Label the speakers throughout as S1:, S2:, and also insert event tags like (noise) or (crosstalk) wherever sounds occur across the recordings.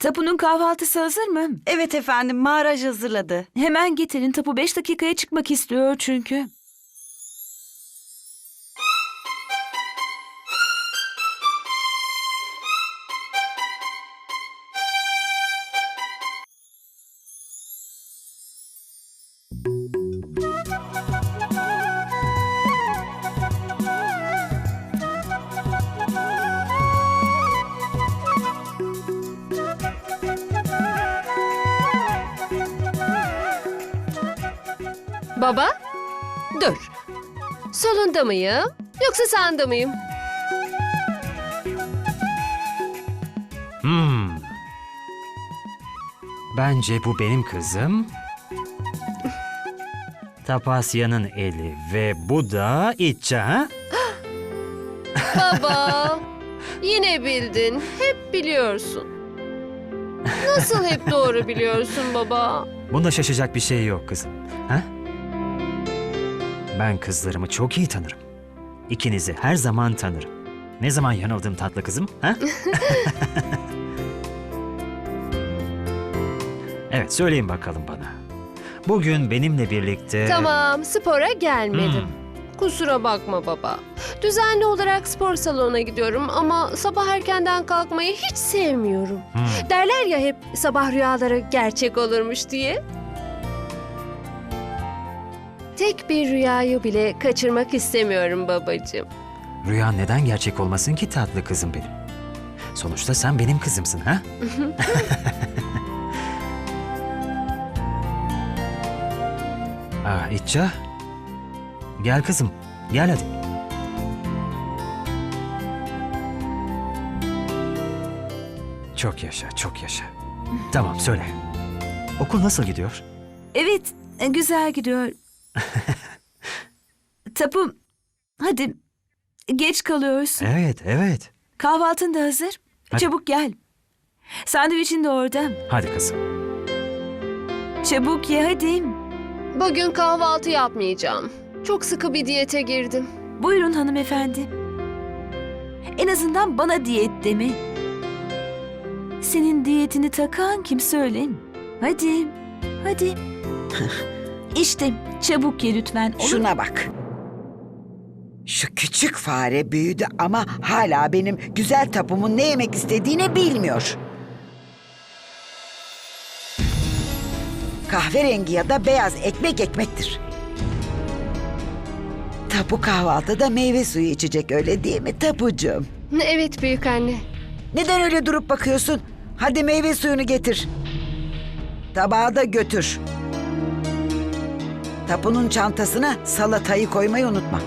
S1: Tapu'nun kahvaltısı hazır mı?
S2: Evet efendim, Mağaraj hazırladı.
S1: Hemen getirin. Tapu beş dakikaya çıkmak istiyor çünkü.
S3: Baba, dur. Solunda mıyım yoksa sağında mıyım?
S4: Hmm. Bence bu benim kızım. Tapasya'nın eli ve bu da İtça ha?
S3: Baba, (laughs) yine bildin. Hep biliyorsun. Nasıl hep doğru biliyorsun baba?
S4: Bunda şaşacak bir şey yok kızım. Ha? Ben kızlarımı çok iyi tanırım. İkinizi her zaman tanırım. Ne zaman yanıldım tatlı kızım? Ha? (laughs) evet söyleyin bakalım bana. Bugün benimle birlikte...
S3: Tamam, spora gelmedim.
S4: Hmm.
S3: Kusura bakma baba. Düzenli olarak spor salonuna gidiyorum ama sabah erkenden kalkmayı hiç sevmiyorum.
S4: Hmm.
S3: Derler ya hep sabah rüyaları gerçek olurmuş diye. Tek bir rüyayı bile kaçırmak istemiyorum babacığım.
S4: Rüya neden gerçek olmasın ki tatlı kızım benim? Sonuçta sen benim kızımsın ha? (laughs) Aa İtça. Gel kızım. Gel hadi. Çok yaşa, çok yaşa. Tamam söyle. Okul nasıl gidiyor?
S1: Evet, e, güzel gidiyor. (laughs) Tapu, hadi. Geç kalıyorsun.
S4: Evet, evet.
S1: Kahvaltın da hazır.
S4: Hadi.
S1: Çabuk gel. Sandviçin de orada.
S4: Hadi kızım.
S1: Çabuk ye hadi.
S3: Bugün kahvaltı yapmayacağım. Çok sıkı bir diyete girdim.
S1: Buyurun hanımefendi. En azından bana diyet deme. Senin diyetini takan kim söyleyeyim? Hadi, hadi. (laughs) işte çabuk ye lütfen. Olur mu?
S5: Şuna bak. Şu küçük fare büyüdü ama hala benim güzel tapumun ne yemek istediğini bilmiyor. Kahverengi ya da beyaz ekmek ekmektir. Tapu kahvaltıda meyve suyu içecek öyle değil mi tapucuğum?
S3: Evet büyük anne.
S5: Neden öyle durup bakıyorsun? Hadi meyve suyunu getir. Tabağı da götür. Tapunun çantasına salatayı koymayı unutma.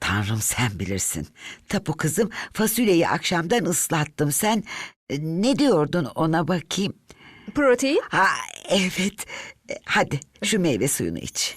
S5: Tanrım sen bilirsin. Tapu kızım fasulyeyi akşamdan ıslattım. Sen e, ne diyordun ona bakayım?
S3: Protein?
S5: Ha evet. E, Hadi şu meyve suyunu iç.